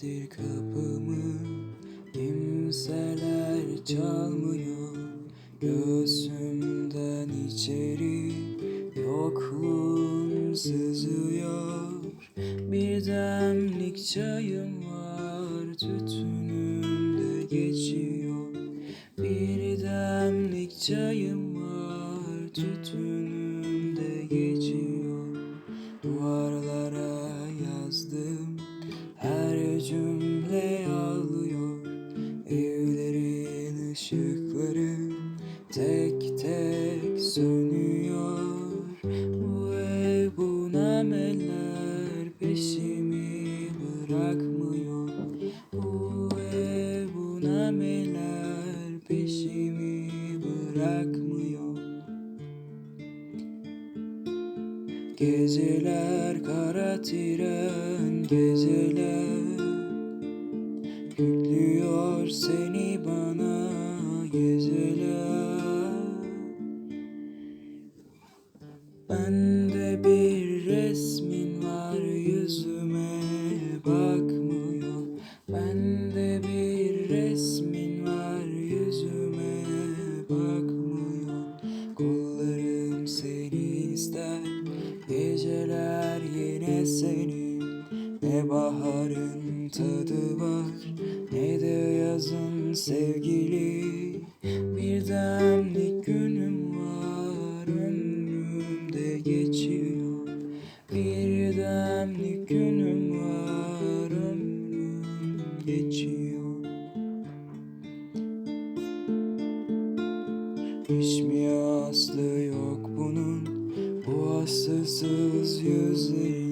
Günlerdir kapımı? Kimseler çalmıyor. Göğsümden içeri yokluğum sızıyor. Bir demlik çayım var tütünümde geçiyor. Bir demlik çayım cümle ağlıyor Evlerin ışıkları tek tek sönüyor. Bu ev bu nameler peşimi bırakmıyor. Bu ev bu nameler peşimi bırakmıyor. Geceler kara tren geceler seni bana geceler Bende bir resmin var yüzüme bakmıyor. Bende bir resmin var yüzüme bakmıyor. Kollarım seni ister Geceler yine senin. Ne baharın tadı var sevgili. Bir demlik günüm var Ömrümde geçiyor. Bir demlik günüm var Ömrüm geçiyor. Hiç mi aslı yok bunun? Bu asılsız yüzleri